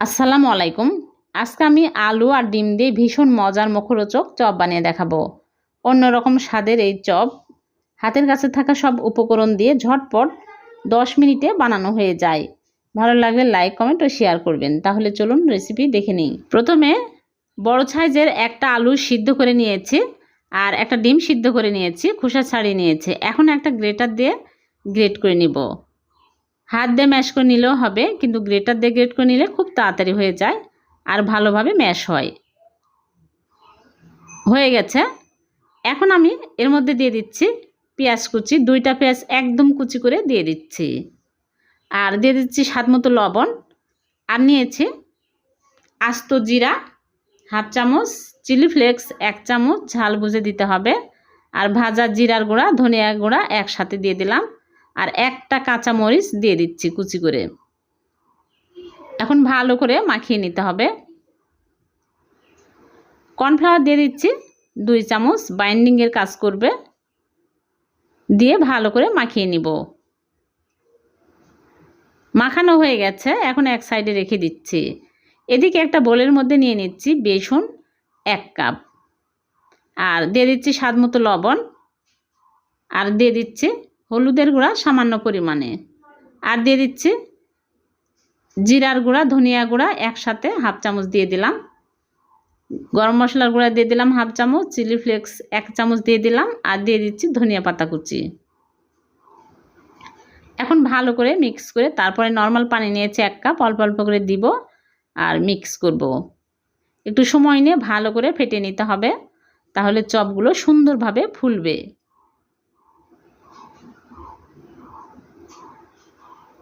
আসসালামু আলাইকুম। আজকে আমি আলু আর ডিম দিয়ে ভীষণ মজার মুখরোচক চপ বানিয়ে দেখাবো। অন্যরকম স্বাদের এই চপ। হাতের কাছে থাকা সব উপকরণ দিয়ে ঝটপট দশ মিনিটে বানানো হয়ে যায়। ভালো লাগলে লাইক, কমেন্ট ও শেয়ার করবেন। তাহলে চলুন রেসিপি দেখে নিই। প্রথমে বড় সাইজের একটা আলু সিদ্ধ করে নিয়েছি আর একটা ডিম সিদ্ধ করে নিয়েছি, খোসা ছাড়িয়ে নিয়েছি। এখন একটা গ্রেটার দিয়ে গ্রেট করে নিব। হাত দিয়ে ম্যাশ করে নিলেও হবে, কিন্তু গ্রেটার দিয়ে গ্রেট করে নিলে খুব তাড়াতাড়ি হয়ে যায় আর ভালোভাবে ম্যাশ হয়। হয়ে গেছে। এখন আমি এর মধ্যে দিয়ে দিচ্ছি পেঁয়াজ কুচি, দুইটা পেঁয়াজ একদম কুচি করে দিয়ে দিচ্ছি। আর দিয়ে দিচ্ছি স্বাদ মতো লবণ। আর নিয়েছি আস্ত জিরা, হাফ চামচ, চিলি ফ্লেক্স, এক চামচ, ঝাল বুঝে দিতে হবে। আর ভাজা জিরার গুঁড়া, ধনিয়া গুঁড়া একসাথে দিয়ে দিলাম। আর একটা কাঁচা মরিচ দিয়ে দিচ্ছি কুচি করে। এখন ভালো করে মাখিয়ে নিতে হবে। কর্নফ্লাওয়ার দিয়ে দিচ্ছি দুই চামচ বাইন্ডিংয়ের কাজ করবে। দিয়ে ভালো করে মাখিয়ে নিব। মাখানো হয়ে গেছে, এখন এক সাইডে রেখে দিচ্ছি। এদিকে একটা বোলের মধ্যে নিয়ে নিচ্ছি বেসন এক কাপ। আর দিয়ে দিচ্ছি স্বাদ মতো লবণ। আর দিয়ে দিচ্ছি হলুদের গুঁড়া সামান্য পরিমাণে। আর দিয়ে দিচ্ছি জিরার গুঁড়া, ধনিয়া গুঁড়া একসাথে হাফ চামচ দিয়ে দিলাম। গরম মশলার গুঁড়া দিয়ে দিলাম হাফ চামচ, চিলি ফ্লেক্স এক চামচ দিয়ে দিলাম, আর দিয়ে দিচ্ছি ধনিয়া পাতা কুচি। এখন ভালো করে মিক্স করে তারপরে নর্মাল পানি নিয়েছি এক কাপ, অল্প অল্প করে দিব আর মিক্স করব। একটু সময় নিয়ে ভালো করে ফেটে নিতে হবে, তাহলে চপগুলো সুন্দরভাবে ফুলবে।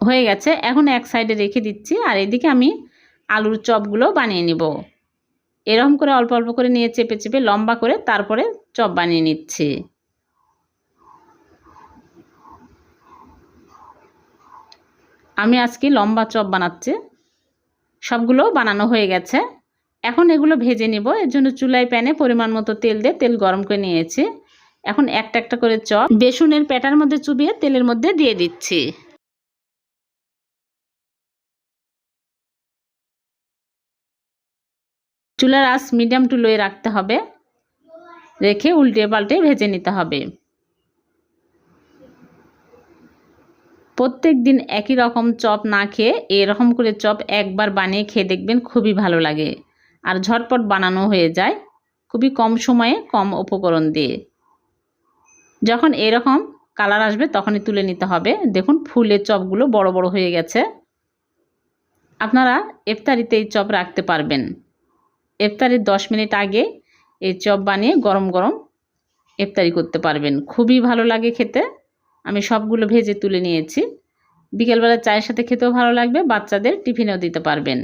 হয়ে গেছে। এখন এক সাইডে রেখে দিচ্ছি আর এদিকে আমি আলুর চপগুলো বানিয়ে নিব। এরকম করে অল্প অল্প করে নিয়ে চেপে চেপে লম্বা করে তারপরে চপ বানিয়ে নিচ্ছি। আমি আজকে লম্বা চপ বানাচ্ছি। সবগুলো বানানো হয়ে গেছে। এখন এগুলো ভেজে নিব। এর জন্য চুলায় প্যানে পরিমাণ মতো তেল দিয়ে তেল গরম করে নিয়েছি। এখন একটা একটা করে চপ, বেসনের প্যাটার মধ্যে চুবিয়ে তেলের মধ্যে দিয়ে দিচ্ছি। চুলার আঁচ মিডিয়াম টু লোয়ে রাখতে হবে। রেখে উল্টে পাল্টে ভেজে নিতে হবে। প্রত্যেক দিন একই রকম চপ না খেয়ে এরকম করে চপ একবার বানিয়ে খেয়ে দেখবেন খুবই ভালো লাগে। আর ঝটপট বানানো হয়ে যায় খুবই কম সময়ে কম উপকরণ দিয়ে। যখন এরকম কালার আসবে তখনই তুলে নিতে হবে। দেখুন ফুলের চপগুলো বড় বড় হয়ে গেছে। আপনারা ইফতারিতে এই চপ রাখতে পারবেন। ইফতারির দশ মিনিট আগে এই চপ বানিয়ে গরম গরম ইফতারি করতে পারবেন। খুবই ভালো লাগে খেতে। আমি সবগুলো ভেজে তুলে নিয়েছি। বিকেলবেলা চায়ের সাথে খেতেও ভালো লাগবে, বাচ্চাদের টিফিনেও দিতে পারবেন।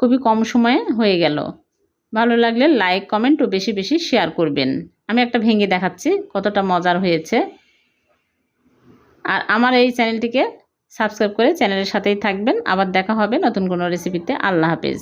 খুবই কম সময়ে হয়ে গেল। ভালো লাগলে লাইক, কমেন্ট ও বেশি বেশি শেয়ার করবেন। আমি একটা ভেঙে দেখাচ্ছি, কতটা মজার হয়েছে। আর আমার এই চ্যানেলটিকে সাবস্ক্রাইব করে চ্যানেলের সাথেই থাকবেন। আবার দেখা হবে নতুন কোনো রেসিপিতে আল্লাহ হাফেজ।